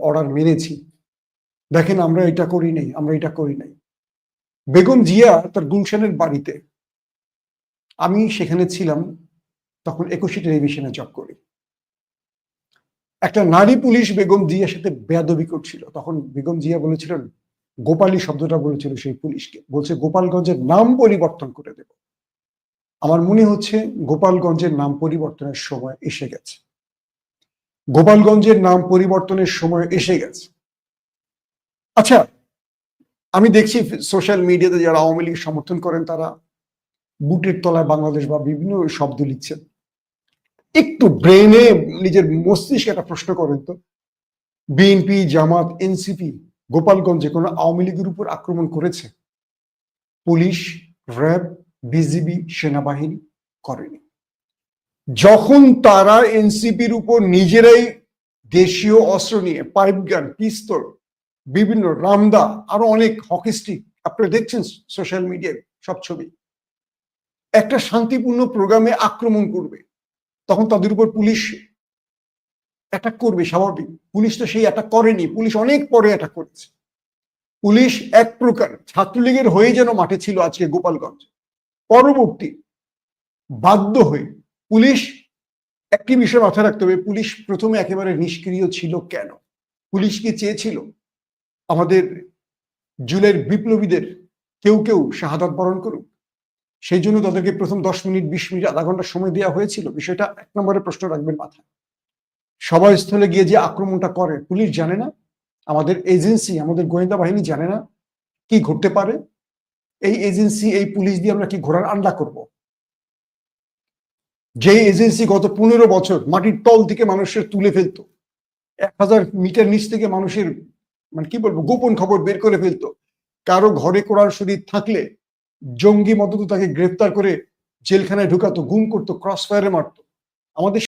Order মেনেছি। দেখেন আমরা এটা করি নাই, আমরা এটা করি নাই। বেগম জিয়া তার গুলশানের বাড়িতে। আমি সেখানে ছিলাম, তখন একুশে টেলিভিশনে জব করি। একটা নারী পুলিশ বেগম জিয়ার সাথে বেয়াদবি করছিল। তখন বেগম জিয়া বলেছিলেন, গোপালী শব্দটা বলেছিল সেই পুলিশকে। বলছে, গোপালগঞ্জের নাম পরিবর্তন করে দেব। আমার মনে হচ্ছে গোপালগঞ্জের নাম পরিবর্তনের সময় এসে গেছে। গোপালগঞ্জের নাম পরিবর্তনের সময় এসে গেছে। আচ্ছা আমি দেখছি সোশ্যাল মিডিয়াতে যারা আওয়ামী লীগ সমর্থন করেন, তারা বুটের তলায় বাংলাদেশ বা বিভিন্ন শব্দ লিখছেন। একটু ব্রেনে নিজের মস্তিষ্কে একটা প্রশ্ন করেন তো। বিএনপি জামাত এনসিপি গোপালগঞ্জে কোনো আওয়ামী লীগের উপর আক্রমণ করেছে? পুলিশ, র্যাব বিজিবি সেনাবাহিনী করেনি। যখন তারা এনসিপির উপর নিজেরাই দেশীয় অস্ত্র নিয়ে পাইপ গান, পিস্তল, বিভিন্ন রামদা, আরও অনেক হকি স্টিক, আপনারা দেখছেন সোশ্যাল মিডিয়ায় সব ছবি, একটা শান্তিপূর্ণ প্রোগ্রামে আক্রমণ করবে, তখন তাদের উপর পুলিশ অ্যাটাক করবে স্বাভাবিক। পুলিশ তো সেই অ্যাটাক করেনি, পুলিশ অনেক পরে অ্যাটাক করেছে। পুলিশ এক প্রকার ছাত্রলীগের হয়ে যেন মাঠে ছিল আজকে গোপালগঞ্জ। পরবর্তী বাধ্য হয়ে পুলিশ একটি বিষয় মাথায় রাখতে হবে, পুলিশ প্রথমে একেবারে নিষ্ক্রিয় ছিল কেন? পুলিশ কি চেয়েছিল আমাদের জুলের বিপ্লবীদের কেউ কেউ শাহাদাত বরণ করুক? সেই জন্য তাদেরকে প্রথম দশ মিনিট, বিশ মিনিট, আধা ঘণ্টা সময় দেওয়া হয়েছিল। বিষয়টা এক নম্বরে প্রশ্ন রাখবেন মাথায়। সভাস্থলে গিয়ে যে আক্রমণটা করে, পুলিশ জানে না? আমাদের এজেন্সি, আমাদের গোয়েন্দা বাহিনী জানে না? কি ঘটতে পারে? এই এজেন্সি, এই পুলিশ দিয়ে আমরা কি ঘোড়ার আন্ডা করব? যে এজেন্সি গত পনেরো বছর মাটির তল থেকে মানুষের তুলে ফেলতো, এক হাজার মিটার নিচ থেকে মানুষের মানে কি বলব, গোপন খবর বের করে ফেলতো, কারও ঘরে কোরআন শরীর থাকলে জঙ্গি মদত তাকে গ্রেফতার করে জেলখানায় ঢুকাতো, গুম করতো ক্রস ফায়ারে মারতো। আমাদের